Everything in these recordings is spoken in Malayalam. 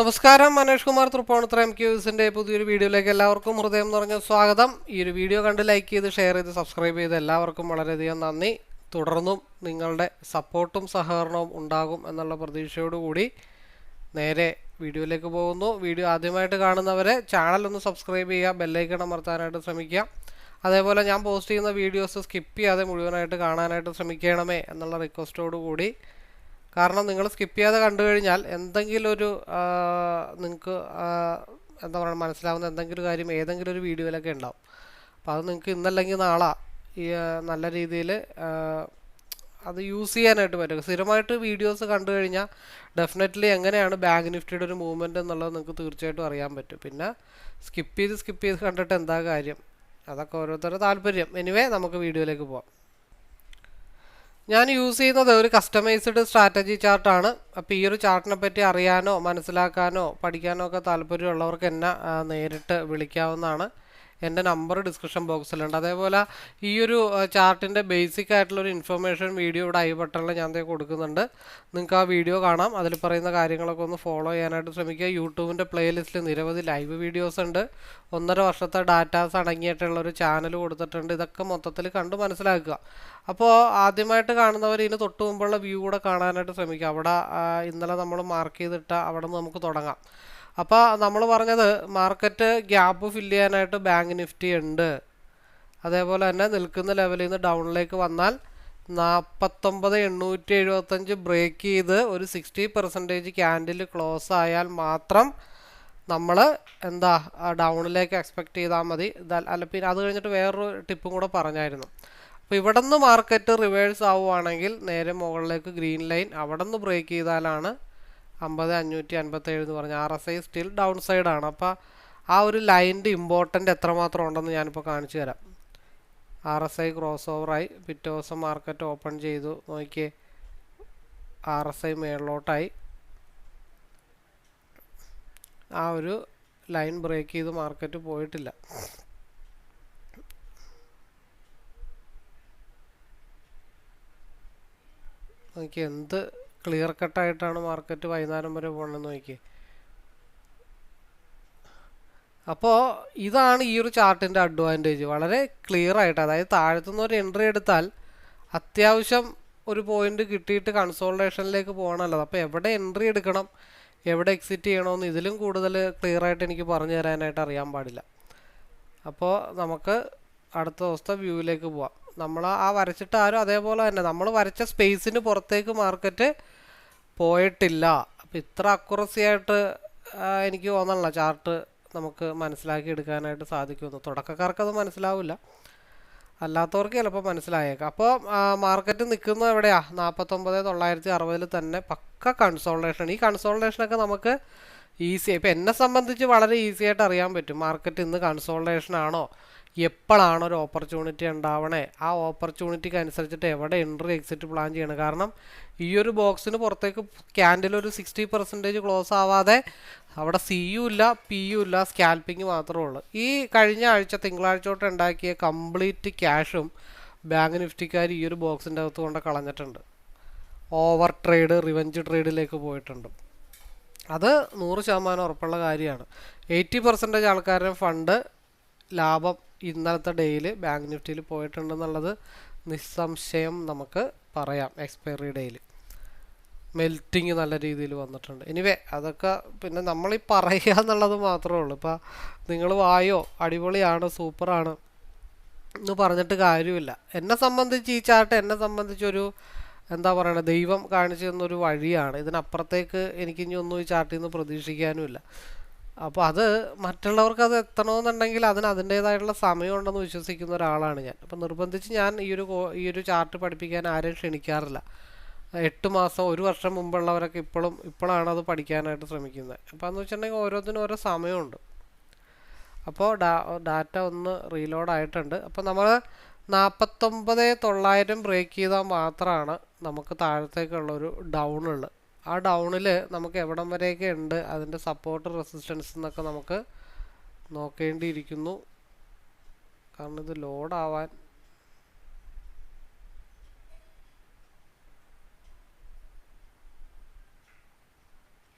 നമസ്കാരം മനേഷ് കുമാർ തൃപ്പൂണിത്ര എം ക്യൂസിന്റെ പുതിയൊരു വീഡിയോയിലേക്ക് എല്ലാവർക്കും ഹൃദയം നിറഞ്ഞ സ്വാഗതം. ഈ ഒരു വീഡിയോ കണ്ട് ലൈക്ക് ചെയ്ത് ഷെയർ ചെയ്ത് സബ്സ്ക്രൈബ് ചെയ്ത് എല്ലാവർക്കും വളരെയധികം നന്ദി. തുടർന്നും നിങ്ങളുടെ സപ്പോർട്ടും സഹകരണവും ഉണ്ടാകും എന്നുള്ള പ്രതീക്ഷയോടുകൂടി നേരെ വീഡിയോയിലേക്ക് പോകുന്നു. വീഡിയോ ആദ്യമായിട്ട് കാണുന്നവരെ ചാനൽ ഒന്ന് സബ്സ്ക്രൈബ് ചെയ്യുക ബെല്ലൈക്കൺ അമർത്താനായിട്ട് ശ്രമിക്കുക. അതേപോലെ ഞാൻ പോസ്റ്റ് ചെയ്യുന്ന വീഡിയോസ് സ്കിപ്പ് ചെയ്യാതെ മുഴുവനായിട്ട് കാണാനായിട്ട് ശ്രമിക്കണമേ എന്നുള്ള റിക്വസ്റ്റോടു കൂടി കാരണം നിങ്ങൾ സ്കിപ്പ് ചെയ്യാതെ കണ്ടു കഴിഞ്ഞാൽ എന്തെങ്കിലും ഒരു നിങ്ങൾക്ക് എന്താ പറയുക മനസ്സിലാവുന്ന എന്തെങ്കിലും കാര്യം ഏതെങ്കിലും ഒരു വീഡിയോയിലൊക്കെ ഉണ്ടാവും. അപ്പോൾ അത് നിങ്ങൾക്ക് ഇന്നല്ലെങ്കിൽ നാളെ ഈ നല്ല രീതിയിൽ അത് യൂസ് ചെയ്യാനായിട്ട് പറ്റും. സ്ഥിരമായിട്ട് വീഡിയോസ് കണ്ടു കഴിഞ്ഞാൽ ഡെഫിനറ്റ്ലി എങ്ങനെയാണ് ബാങ്ക് നിഫ്റ്റിയുടെ ഒരു മൂവ്മെന്റ് എന്നുള്ളത് നിങ്ങൾക്ക് തീർച്ചയായിട്ടും അറിയാൻ പറ്റും. പിന്നെ സ്കിപ്പ് ചെയ്ത് സ്കിപ്പ് ചെയ്ത് കണ്ടിട്ട് എന്താ കാര്യം? അതൊക്കെ ഓരോരുത്തരുടെ താല്പര്യം. എനിവേ നമുക്ക് വീഡിയോയിലേക്ക് പോവാം. ഞാൻ യൂസ് ചെയ്യുന്നത് ഒരു കസ്റ്റമൈസ്ഡ് സ്ട്രാറ്റജി ചാർട്ടാണ് അപ്പോൾ ഈ ഒരു ചാർട്ടിനെ പറ്റി അറിയാനോ മനസ്സിലാക്കാനോ പഠിക്കാനോ ഒക്കെ താല്പര്യമുള്ളവർക്ക് എന്നെ നേരിട്ട് വിളിക്കാവുന്നതാണ്. എന്റെ നമ്പർ ഡിസ്ക്രിപ്ഷൻ ബോക്സിലുണ്ട്. അതേപോലെ ഈ ഒരു ചാർട്ടിന്റെ ബേസിക് ആയിട്ടുള്ള ഒരു ഇൻഫർമേഷൻ വീഡിയോ ഇവിടെ ഐ ബട്ടണിൽ ഞാൻ കൊടുക്കുന്നുണ്ട്. നിങ്ങൾക്ക് ആ വീഡിയോ കാണാം. അതിൽ പറയുന്ന കാര്യങ്ങളൊക്കെ ഒന്ന് ഫോളോ ചെയ്യാനായിട്ട് ശ്രമിക്കുക. യൂട്യൂബിന്റെ പ്ലേലിസ്റ്റിൽ നിരവധി ലൈവ് വീഡിയോസ് ഉണ്ട്. ഒന്നര വർഷത്തെ ഡാറ്റാസ് അടങ്ങിയിട്ടുള്ള ഒരു ചാനൽ കൊടുത്തിട്ടുണ്ട്. ഇതൊക്കെ മൊത്തത്തിൽ കണ്ട് മനസ്സിലാക്കുക. അപ്പോൾ ആദ്യമായിട്ട് കാണുന്നവർ ഇതിന് തൊട്ട് മുമ്പുള്ള വ്യൂ കൂടെ കാണാനായിട്ട് ശ്രമിക്കുക. അവിടെ ഇന്നലെ നമ്മൾ മാർക്ക് ചെയ്തിട്ട അവിടെ നിന്ന് നമുക്ക് തുടങ്ങാം. അപ്പോൾ നമ്മൾ പറഞ്ഞത് മാർക്കറ്റ് ഗ്യാപ്പ് ഫില്ല് ചെയ്യാനായിട്ട് ബാങ്ക് നിഫ്റ്റി ഉണ്ട്. അതേപോലെ തന്നെ നിൽക്കുന്ന ലെവലിൽ നിന്ന് ഡൗണിലേക്ക് വന്നാൽ നാൽപ്പത്തൊമ്പത് എണ്ണൂറ്റി എഴുപത്തഞ്ച് ബ്രേക്ക് ചെയ്ത് ഒരു സിക്സ്റ്റി പെർസെന്റേജ് ക്യാൻഡിൽ ക്ലോസ് ആയാൽ മാത്രം നമ്മൾ എന്താ ഡൗണിലേക്ക് എക്സ്പെക്ട് ചെയ്താൽ മതി. അല്ല പിന്നെ അത് കഴിഞ്ഞിട്ട് വേറൊരു ടിപ്പും കൂടെ പറഞ്ഞായിരുന്നു. അപ്പോൾ ഇവിടെ നിന്ന് മാർക്കറ്റ് റിവേഴ്സ് ആവുകയാണെങ്കിൽ നേരെ മുകളിലേക്ക് ഗ്രീൻ ലൈൻ അവിടെ നിന്ന് ബ്രേക്ക് ചെയ്താലാണ് അമ്പത് അഞ്ഞൂറ്റി അൻപത്തേഴ് എന്ന് പറഞ്ഞ R S I still down സൈഡാണ് അപ്പോൾ ആ ഒരു ലൈനിന്റെ ഇമ്പോർട്ടന്റ് എത്രമാത്രം ഉണ്ടെന്ന് ഞാനിപ്പോൾ കാണിച്ചു തരാം. ആർ എസ് ഐ ക്രോസ് ഓവറായി പിറ്റേ ദിവസം മാർക്കറ്റ് ഓപ്പൺ ചെയ്തു. നോക്കിയേ ആർ എസ് ഐ മേളിലോട്ടായി. ആ ഒരു ലൈൻ ബ്രേക്ക് ചെയ്ത് മാർക്കറ്റ് പോയിട്ടില്ല. നോക്കി എന്ത് ക്ലിയർ കട്ട് ആയിട്ടാണ് മാർക്കറ്റ് വൈകുന്നേരം വരെ പോകണമെന്ന് നോക്കി അപ്പോൾ ഇതാണ് ഈ ഒരു ചാർട്ടിന്റെ അഡ്വാന്റേജ് വളരെ ക്ലിയർ ആയിട്ട് അതായത് താഴത്തുനിന്ന് ഒരു എൻട്രി എടുത്താൽ അത്യാവശ്യം ഒരു പോയിന്റ് കിട്ടിയിട്ട് കൺസോൾട്ടേഷനിലേക്ക് പോകണമല്ലോ അപ്പോൾ എവിടെ എൻട്രി എടുക്കണം എവിടെ എക്സിറ്റ് ചെയ്യണമെന്ന് ഇതിലും കൂടുതൽ ക്ലിയർ ആയിട്ട് എനിക്ക് പറഞ്ഞു തരാനായിട്ട് അറിയാൻ പാടില്ല. അപ്പോൾ നമുക്ക് അടുത്ത ദിവസത്തെ വ്യൂവിലേക്ക് പോവാം. നമ്മൾ ആ വരച്ചിട്ട് ആരും അതേപോലെ തന്നെ നമ്മൾ വരച്ച സ്പേസിന് പുറത്തേക്ക് മാർക്കറ്റ് പോയിട്ടില്ല. അപ്പോൾ ഇത്ര അക്കുറസി ആയിട്ട് എനിക്ക് തോന്നണല്ല ചാർട്ട് നമുക്ക് മനസ്സിലാക്കി എടുക്കാനായിട്ട് സാധിക്കുമെന്ന്. തുടക്കക്കാർക്ക് അത് മനസ്സിലാവില്ല. അല്ലാത്തവർക്ക് ചിലപ്പോൾ മനസ്സിലായേക്കാം. അപ്പോൾ മാർക്കറ്റ് നിൽക്കുന്നത് എവിടെയാ? നാൽപ്പത്തൊമ്പത് തൊള്ളായിരത്തി അറുപതിൽ തന്നെ പക്ക കൺസോൾട്ടേഷൻ ഈ കൺസോൾട്ടേഷനൊക്കെ നമുക്ക് ഈസി ഇപ്പം എന്നെ സംബന്ധിച്ച് വളരെ ഈസി ആയിട്ട് അറിയാൻ പറ്റും. മാർക്കറ്റ് ഇന്ന് കൺസോൾട്ടേഷൻ ആണോ? എപ്പോഴാണ് ഒരു ഓപ്പർച്യൂണിറ്റി ഉണ്ടാവണേ? ആ ഓപ്പർച്യൂണിറ്റിക്ക് അനുസരിച്ചിട്ട് എവിടെ എൻട്രി എക്സിറ്റ് പ്ലാൻ ചെയ്യണം. കാരണം ഈ ഒരു ബോക്സിന് പുറത്തേക്ക് ക്യാൻഡിൽ ഒരു സിക്സ്റ്റി പെർസെന്റേജ് ക്ലോസ് ആവാതെ അവിടെ സി യു ഇല്ല പി യു ഇല്ല സ്കാൽപ്പിംഗ് മാത്രമേ ഉള്ളൂ. ഈ കഴിഞ്ഞ ആഴ്ച തിങ്കളാഴ്ച തൊട്ട് ഉണ്ടാക്കിയ കംപ്ലീറ്റ് ക്യാഷും ബാങ്ക് നിഫ്റ്റിക്കാർ ഈ ഒരു ബോക്സിന്റെ അകത്ത് കൊണ്ട് കളഞ്ഞിട്ടുണ്ട്. ഓവർ ട്രേഡ് റിവഞ്ച് ട്രേഡിലേക്ക് പോയിട്ടുണ്ട്. അത് നൂറ് ശതമാനം ഉറപ്പുള്ള കാര്യമാണ്. എയ്റ്റി പെർസെന്റേജ് ആൾക്കാരുടെ ഫണ്ട് ലാഭം ഇന്നലത്തെ ഡേയിൽ ബാങ്ക് നിഫ്റ്റിയിൽ പോയിട്ടുണ്ടെന്നുള്ളത് നിസ്സംശയം നമുക്ക് പറയാം എക്സ്പയറി ഡേയിൽ മെൽറ്റിങ് നല്ല രീതിയിൽ വന്നിട്ടുണ്ട്. എനിവേ അതൊക്കെ പിന്നെ നമ്മൾ ഈ പറയുക എന്നുള്ളത് മാത്രമേ ഉള്ളൂ. ഇപ്പോൾ നിങ്ങൾ വായോ? അടിപൊളിയാണ് സൂപ്പറാണ് എന്ന് പറഞ്ഞിട്ട് കാര്യമില്ല. എന്നെ സംബന്ധിച്ച് ഈ ചാർട്ട് എന്നെ സംബന്ധിച്ചൊരു എന്താ പറയണ ദൈവം കാണിച്ചു തന്നൊരു വഴിയാണ്. ഇതിനപ്പുറത്തേക്ക് എനിക്കിനി ഒന്നും ഈ ചാർട്ടിൽ നിന്ന് പ്രതീക്ഷിക്കാനുമില്ല. അപ്പോൾ അത് മറ്റുള്ളവർക്ക് അത് എത്തണമെന്നുണ്ടെങ്കിൽ അതിന് അതിന്റേതായിട്ടുള്ള സമയമുണ്ടെന്ന് വിശ്വസിക്കുന്ന ഒരാളാണ് ഞാൻ. അപ്പോൾ നിർബന്ധിച്ച് ഞാൻ ഈ ഒരു ഈ ഒരു ചാർട്ട് പഠിപ്പിക്കാൻ ആരെയും ക്ഷണിക്കാറില്ല. എട്ട് മാസം ഒരു വർഷം മുമ്പുള്ളവരൊക്കെ ഇപ്പോഴും ഇപ്പോഴാണ് അത് പഠിക്കാനായിട്ട് ശ്രമിക്കുന്നത്. അപ്പോൾ എന്ന് വെച്ചിട്ടുണ്ടെങ്കിൽ ഓരോന്നിനും ഓരോ സമയമുണ്ട്. അപ്പോൾ ഡാ ഡാറ്റ ഒന്ന് റീലോഡ് ആയിട്ടുണ്ട് അപ്പോൾ നമ്മൾ നാൽപ്പത്തൊമ്പത് തൊള്ളായിരം ബ്രേക്ക് ചെയ്താൽ മാത്രമാണ് നമുക്ക് താഴത്തേക്കുള്ളൊരു ഡൗൺ ഉള്ളത് ആ ഡൗണിൽ നമുക്ക് എവിടം വരെയൊക്കെ ഉണ്ട് അതിന്റെ സപ്പോർട്ട് റെസിസ്റ്റൻസ് എന്നൊക്കെ നമുക്ക് നോക്കേണ്ടിയിരിക്കുന്നു. കാരണം ഇത് ലോഡാവാൻ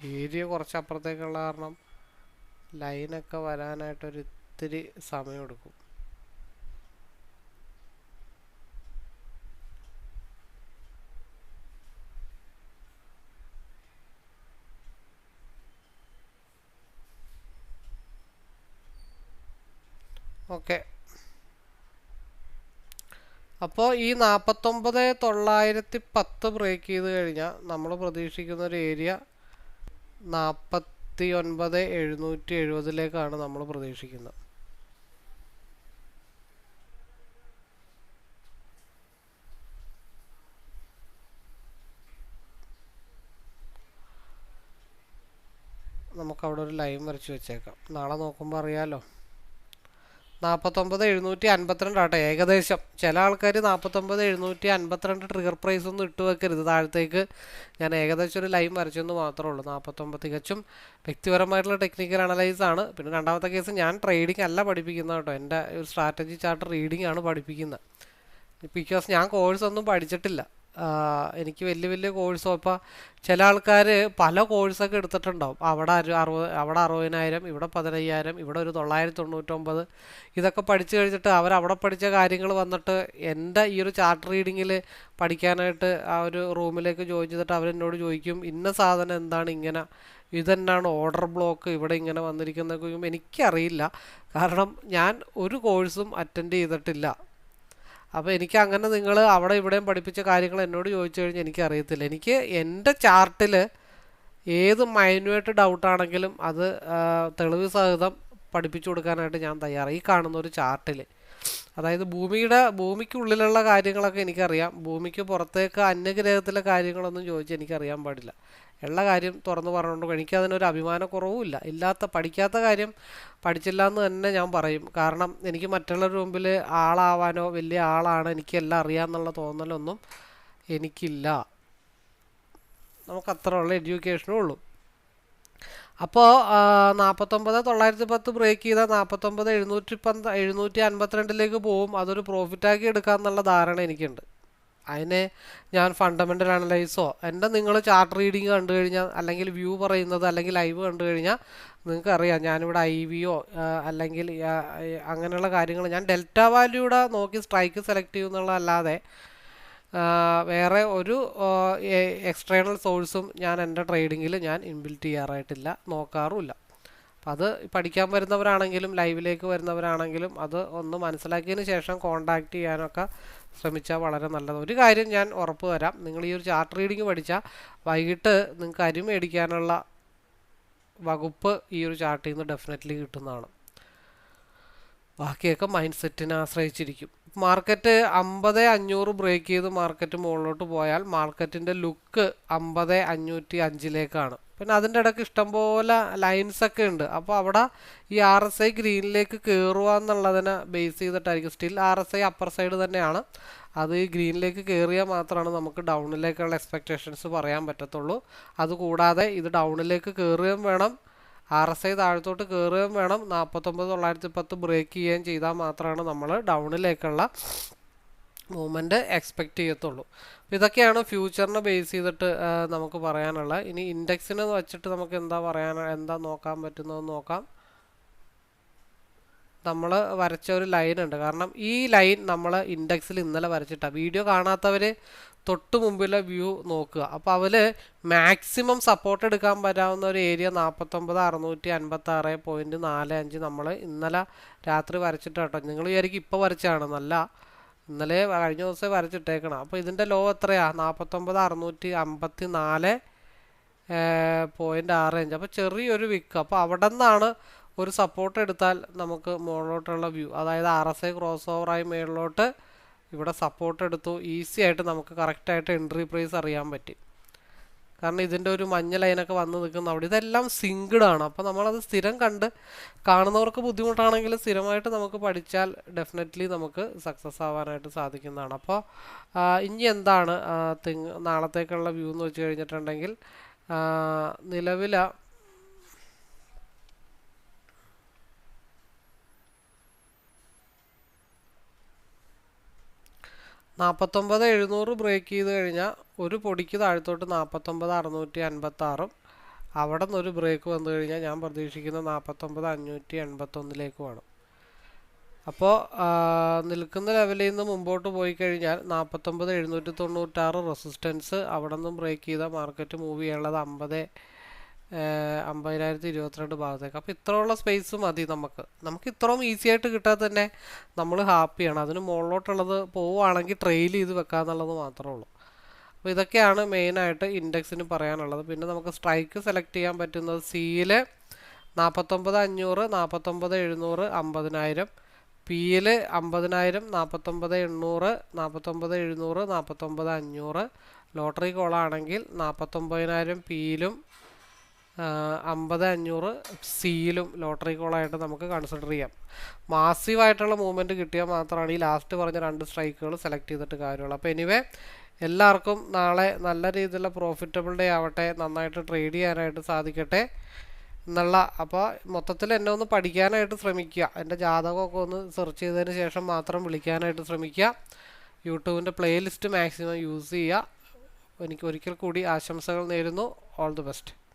ഏരിയ കുറച്ച് അപ്പുറത്തേക്കുള്ള കാരണം ലൈനൊക്കെ വരാനായിട്ടൊരു ഇത്തിരി സമയമെടുക്കും ഓക്കെ. അപ്പോൾ ഈ നാൽപ്പത്തൊമ്പത് തൊള്ളായിരത്തി പത്ത് ബ്രേക്ക് ചെയ്ത് കഴിഞ്ഞാൽ നമ്മൾ പ്രതീക്ഷിക്കുന്ന ഒരു ഏരിയ നാൽപ്പത്തി ഒൻപത് എഴുന്നൂറ്റി എഴുപതിലേക്കാണ് നമ്മൾ പ്രതീക്ഷിക്കുന്നത്. നമുക്കവിടെ ഒരു ലൈൻ വരച്ച് വെച്ചേക്കാം. നാളെ നോക്കുമ്പോൾ അറിയാലോ? നാൽപ്പത്തൊമ്പത് എഴുന്നൂറ്റി അൻപത്തിരണ്ട് ആട്ടെ. ഏകദേശം ചില ആൾക്കാർ നാൽപ്പത്തൊമ്പത് എഴുന്നൂറ്റി അൻപത്തിരണ്ട് ട്രിഗർ പ്രൈസ് ഒന്നും ഇട്ട് വെക്കരുത്. താഴത്തേക്ക് ഞാൻ ഏകദേശം ഒരു ലൈൻ വരച്ചെന്ന് മാത്രമേ ഉള്ളൂ. നാൽപ്പത്തൊമ്പത് തികച്ചും വ്യക്തിപരമായിട്ടുള്ള ടെക്നിക്കൽ അനലൈസ് ആണ്. പിന്നെ രണ്ടാമത്തെ കേസ് ഞാൻ ട്രേഡിംഗ് അല്ല പഠിപ്പിക്കുന്നത് കേട്ടോ. എന്റെ ഒരു സ്ട്രാറ്റജി ചാർട്ട് റീഡിംഗ് ആണ് പഠിപ്പിക്കുന്നത്. ബിക്കോസ് ഞാൻ കോഴ്സ് ഒന്നും പഠിച്ചിട്ടില്ല. എനിക്ക് വലിയ വലിയ കോഴ്സോ ഇപ്പോൾ ചില ആൾക്കാർ പല കോഴ്സൊക്കെ എടുത്തിട്ടുണ്ടാവും. അവിടെ അറുപത് അവിടെ അറുപതിനായിരം ഇവിടെ പതിനയ്യായിരം ഇവിടെ ഒരു തൊള്ളായിരത്തി തൊണ്ണൂറ്റൊമ്പത് ഇതൊക്കെ പഠിച്ചു കഴിഞ്ഞിട്ട് അവർ അവിടെ പഠിച്ച കാര്യങ്ങൾ വന്നിട്ട് എന്റെ ഈ ഒരു ചാർട്ട് റീഡിങ്ങിൽ പഠിക്കാനായിട്ട് ആ ഒരു റൂമിലേക്ക് ചെയ്തിട്ട് അവരെന്നോട് ചോദിക്കും ഇന്ന സാധനം എന്താണ് ഇങ്ങനെ? ഇതെന്നാണ് ഓർഡർ ബ്ലോക്ക് ഇവിടെ ഇങ്ങനെ വന്നിരിക്കുന്നത് എനിക്കറിയില്ല. കാരണം ഞാൻ ഒരു കോഴ്സും അറ്റൻഡ് ചെയ്തിട്ടില്ല. അപ്പോൾ എനിക്ക് അങ്ങനെ നിങ്ങൾ അവിടെ ഇവിടെയും പഠിപ്പിച്ച കാര്യങ്ങൾ എന്നോട് ചോദിച്ചു കഴിഞ്ഞാൽ എനിക്കറിയത്തില്ല. എനിക്ക് എന്റെ ചാർട്ടിൽ ഏത് മൈന്യൂട്ട് ഡൗട്ടാണെങ്കിലും അത് തെളിവ് സഹിതം പഠിപ്പിച്ചു കൊടുക്കാനായിട്ട് ഞാൻ തയ്യാറാണ്. ഈ കാണുന്ന ഒരു ചാർട്ടിൽ. അതായത് ഭൂമിയുടെ ഭൂമിക്കുള്ളിലുള്ള കാര്യങ്ങളൊക്കെ എനിക്കറിയാം. ഭൂമിക്ക് പുറത്തേക്ക് അന്യഗ്രഹത്തിലെ കാര്യങ്ങളൊന്നും ചോദിച്ച് എനിക്കറിയാൻ പാടില്ല. ഉള്ള കാര്യം തുറന്നു പറഞ്ഞുകൊണ്ട് എനിക്കതിനൊരു അഭിമാനക്കുറവുമില്ല. ഇല്ലാത്ത പഠിക്കാത്ത കാര്യം പഠിച്ചില്ല എന്ന് തന്നെ ഞാൻ പറയും. കാരണം എനിക്ക് മറ്റുള്ളവരുടെ മുമ്പിൽ ആളാവാനോ വലിയ ആളാണ് എനിക്കെല്ലാം അറിയാമെന്നുള്ള തോന്നലൊന്നും എനിക്കില്ല. നമുക്ക് ഉള്ള എഡ്യൂക്കേഷനും ഉള്ളൂ. അപ്പോൾ നാൽപ്പത്തൊമ്പത് തൊള്ളായിരത്തി പത്ത് ബ്രേക്ക് ചെയ്താൽ നാൽപ്പത്തൊമ്പത് എഴുന്നൂറ്റി പന്ത് എഴുന്നൂറ്റി അൻപത്തിരണ്ടിലേക്ക് പോവും. അതൊരു പ്രോഫിറ്റാക്കി എടുക്കാമെന്നുള്ള ധാരണ എനിക്കുണ്ട്. അതിനെ ഞാൻ ഫണ്ടമെന്റൽ അനലൈസോ എന്റെ നിങ്ങൾ ചാർട്ട് റീഡിങ് കണ്ടു കഴിഞ്ഞാൽ അല്ലെങ്കിൽ വ്യൂ പറയുന്നത് അല്ലെങ്കിൽ ലൈവ് കണ്ടു കഴിഞ്ഞാൽ നിങ്ങൾക്ക് അറിയാം ഞാനിവിടെ ഐ വിയോ അല്ലെങ്കിൽ അങ്ങനെയുള്ള കാര്യങ്ങൾ ഞാൻ ഡെൽറ്റ വാല്യൂടെ നോക്കി സ്ട്രൈക്ക് സെലക്ട് ചെയ്യുന്നുള്ളതല്ലാതെ വേറെ ഒരു എക്സ്റ്റേണൽ സോഴ്സും ഞാൻ എന്റെ ട്രേഡിങ്ങിൽ ഞാൻ ഇൻബിൽറ്റ് ചെയ്യാറായിട്ടില്ല നോക്കാറുമില്ല. അപ്പം അത് പഠിക്കാൻ വരുന്നവരാണെങ്കിലും ലൈവിലേക്ക് വരുന്നവരാണെങ്കിലും അത് ഒന്ന് മനസ്സിലാക്കിയതിന് ശേഷം കോണ്ടാക്ട് ചെയ്യാനൊക്കെ ശ്രമിച്ചാൽ വളരെ നല്ലത്. ഒരു കാര്യം ഞാൻ ഉറപ്പ് തരാം. നിങ്ങൾ ഈ ഒരു ചാർട്ട് റീഡിങ് പഠിച്ചാൽ വൈകിട്ട് നിങ്ങൾക്ക് അരി മേടിക്കാനുള്ള വകുപ്പ് ഈ ഒരു ചാർട്ടിൽ നിന്ന് ഡെഫിനറ്റ്ലി കിട്ടുന്നതാണ്. ബാക്കിയൊക്കെ മൈൻഡ് സെറ്റിനെ ആശ്രയിച്ചിരിക്കും. മാർക്കറ്റ് അമ്പത് അഞ്ഞൂറ് ബ്രേക്ക് ചെയ്ത് മാർക്കറ്റ് മുകളിലോട്ട് പോയാൽ മാർക്കറ്റിന്റെ ലുക്ക് അമ്പത് അഞ്ഞൂറ്റി അഞ്ചിലേക്കാണ്. പിന്നെ അതിന്റെ ഇടയ്ക്ക് ഇഷ്ടംപോലെ ലൈൻസ് ഒക്കെ ഉണ്ട്. അപ്പോൾ അവിടെ ഈ ആർ എസ് ഐ ഗ്രീനിലേക്ക് കയറുക എന്നുള്ളതിനെ base ചെയ്തിട്ടായിരിക്കും. Still R S I upper side തന്നെയാണ്. അത് ഈ ഗ്രീനിലേക്ക് കയറിയാൽ മാത്രമാണ് നമുക്ക് ഡൗണിലേക്കുള്ള എക്സ്പെക്റ്റേഷൻസ് പറയാൻ പറ്റത്തുള്ളൂ. അതുകൂടാതെ ഇത് ഡൗണിലേക്ക് കയറുകയും വേണം. ആർ എസ് ഐ താഴത്തോട്ട് കയറുകയും വേണം. നാൽപ്പത്തൊമ്പത് തൊള്ളായിരത്തി പത്ത് ബ്രേക്ക് ചെയ്യുകയും ചെയ്താൽ മാത്രമാണ് നമ്മൾ ഡൗണിലേക്കുള്ള മൂവ്മെന്റ് എക്സ്പെക്റ്റ് ചെയ്യത്തുള്ളൂ. അപ്പോൾ ഇതൊക്കെയാണ് ഫ്യൂച്ചറിനെ ബേസ് ചെയ്തിട്ട് നമുക്ക് പറയാനുള്ള ഇനി ഇൻഡെക്സിനെ വെച്ചിട്ട് നമുക്ക് എന്താ പറയാൻ എന്താ നോക്കാൻ പറ്റുന്നതെന്ന് നോക്കാം. നമ്മൾ വരച്ച ഒരു ലൈൻ ഉണ്ട്. കാരണം ഈ ലൈൻ നമ്മൾ ഇൻഡെക്സിൽ ഇന്നലെ വരച്ചിട്ടാണ് വീഡിയോ കാണാത്തവർ തൊട്ട് മുമ്പിലെ വ്യൂ നോക്കുക. അപ്പോൾ അവർ മാക്സിമം സപ്പോർട്ട് എടുക്കാൻ പറ്റാവുന്ന ഒരു ഏരിയ നാൽപ്പത്തൊമ്പത് അറുന്നൂറ്റി അൻപത്തി ആറ് പോയിന്റ് നാല് അഞ്ച് നമ്മൾ ഇന്നലെ രാത്രി വരച്ചിട്ട് കേട്ടോ നിങ്ങൾ വിചാരിക്കും ഇപ്പോൾ വരച്ചാണെന്നല്ല ഇന്നലെ കഴിഞ്ഞ ദിവസം വരച്ചിട്ടേക്കണം. അപ്പോൾ ഇതിന്റെ ലോ എത്രയാണ് നാൽപ്പത്തൊമ്പത് അറുന്നൂറ്റി അമ്പത്തി നാല് പോയിന്റ് ആറ് അഞ്ച്. അപ്പോൾ ചെറിയൊരു വിക്ക് അപ്പോൾ അവിടെ നിന്നാണ് ഒരു സപ്പോർട്ട് എടുത്താൽ നമുക്ക് മുകളിലോട്ടുള്ള വ്യൂ അതായത് ആർ എസ് ഐ ക്രോസ് ഓവറായി മുകളിലോട്ട് ഇവിടെ സപ്പോർട്ട് എടുത്തു. ഈസി ആയിട്ട് നമുക്ക് കറക്റ്റായിട്ട് എൻട്രി പ്രൈസ് അറിയാൻ പറ്റും. കാരണം ഇതിന്റെ ഒരു മഞ്ഞ ലൈനൊക്കെ വന്ന് നിൽക്കുന്ന അവിടെ ഇതെല്ലാം സിങ്കിഡ് ആണ്. അപ്പോൾ നമ്മളത് സ്ഥിരം കണ്ട് കാണുന്നവർക്ക് ബുദ്ധിമുട്ടാണെങ്കിൽ സ്ഥിരമായിട്ട് നമുക്ക് പഠിച്ചാൽ ഡെഫിനറ്റ്ലി നമുക്ക് സക്സസ് ആവാനായിട്ട് സാധിക്കുന്നതാണ്. അപ്പോൾ ഇനി എന്താണ് നാളത്തേക്കുള്ള വ്യൂ എന്ന് വെച്ച് കഴിഞ്ഞിട്ടുണ്ടെങ്കിൽ നിലവില നാൽപ്പത്തൊമ്പത് എഴുന്നൂറ് ബ്രേക്ക് ചെയ്ത് കഴിഞ്ഞാൽ ഒരു പൊടിക്ക് താഴത്തോട്ട് നാൽപ്പത്തൊമ്പത് അറുന്നൂറ്റി അൻപത്തി ആറും അവിടെ നിന്നൊരു ബ്രേക്ക് വന്നു കഴിഞ്ഞാൽ ഞാൻ പ്രതീക്ഷിക്കുന്ന നാൽപ്പത്തൊമ്പത് അഞ്ഞൂറ്റി എൺപത്തൊന്നിലേക്കുമാണ് അപ്പോൾ നിൽക്കുന്ന ലെവലിൽ നിന്ന് മുമ്പോട്ട് പോയി കഴിഞ്ഞാൽ നാൽപ്പത്തൊമ്പത് എഴുന്നൂറ്റി തൊണ്ണൂറ്റാറ് റെസിസ്റ്റൻസ് അവിടെ നിന്നും ബ്രേക്ക് ചെയ്താൽ മാർക്കറ്റ് മൂവ് ചെയ്യാനുള്ളത് അമ്പത് അമ്പതിനായിരത്തി ഇരുപത്തിരണ്ട് ഭാഗത്തേക്ക്. അപ്പോൾ ഇത്രയുള്ള സ്പേസ് മതി നമുക്ക്. നമുക്ക് ഇത്രയും ഈസി ആയിട്ട് കിട്ടാൻ തന്നെ നമ്മൾ ഹാപ്പിയാണ് അതിന് മുകളിലോട്ടുള്ളത് പോവുകയാണെങ്കിൽ ട്രെയിൽ ചെയ്ത് വെക്കുക എന്നുള്ളത് മാത്രമേ ഉള്ളൂ. അപ്പോൾ ഇതൊക്കെയാണ് മെയിനായിട്ട് ഇൻഡെക്സിന് പറയാനുള്ളത്. പിന്നെ നമുക്ക് സ്ട്രൈക്ക് സെലക്ട് ചെയ്യാൻ പറ്റുന്നത് സിയിൽ നാൽപ്പത്തൊമ്പത് അഞ്ഞൂറ് നാൽപ്പത്തൊമ്പത് എഴുന്നൂറ് അമ്പതിനായിരം. പിയിൽ അമ്പതിനായിരം നാൽപ്പത്തൊമ്പത് എണ്ണൂറ് നാൽപ്പത്തൊമ്പത് എഴുന്നൂറ് നാൽപ്പത്തൊമ്പത് അഞ്ഞൂറ്. ലോട്ടറി കോളാണെങ്കിൽ നാൽപ്പത്തൊമ്പതിനായിരം പിയിലും അമ്പത് അഞ്ഞൂറ് സിയിലും ലോട്ടറി കോളായിട്ട് നമുക്ക് കൺസിഡർ ചെയ്യാം. മാസീവായിട്ടുള്ള മൂവ്മെന്റ് കിട്ടിയാൽ മാത്രമാണ് ഈ ലാസ്റ്റ് പറഞ്ഞ രണ്ട് സ്ട്രൈക്കുകൾ സെലക്ട് ചെയ്തിട്ട് കാര്യമുള്ളൂ. അപ്പോൾ എനിവേ എല്ലാവർക്കും നാളെ നല്ല രീതിയിലുള്ള പ്രോഫിറ്റബിൾ ഡേ ആവട്ടെ നന്നായിട്ട് ട്രേഡ് ചെയ്യാനായിട്ട് സാധിക്കട്ടെ എന്നുള്ള അപ്പോൾ മൊത്തത്തിൽ എന്നെ ഒന്ന് പഠിക്കാനായിട്ട് ശ്രമിക്കുക. എന്റെ ജാതകമൊക്കെ ഒന്ന് സെർച്ച് ചെയ്തതിന് ശേഷം മാത്രം വിളിക്കാനായിട്ട് ശ്രമിക്കുക. യൂട്യൂബിന്റെ പ്ലേലിസ്റ്റ് മാക്സിമം യൂസ് ചെയ്യുക. എനിക്ക് ഒരിക്കൽ കൂടി ആശംസകൾ നേരുന്നു. All the best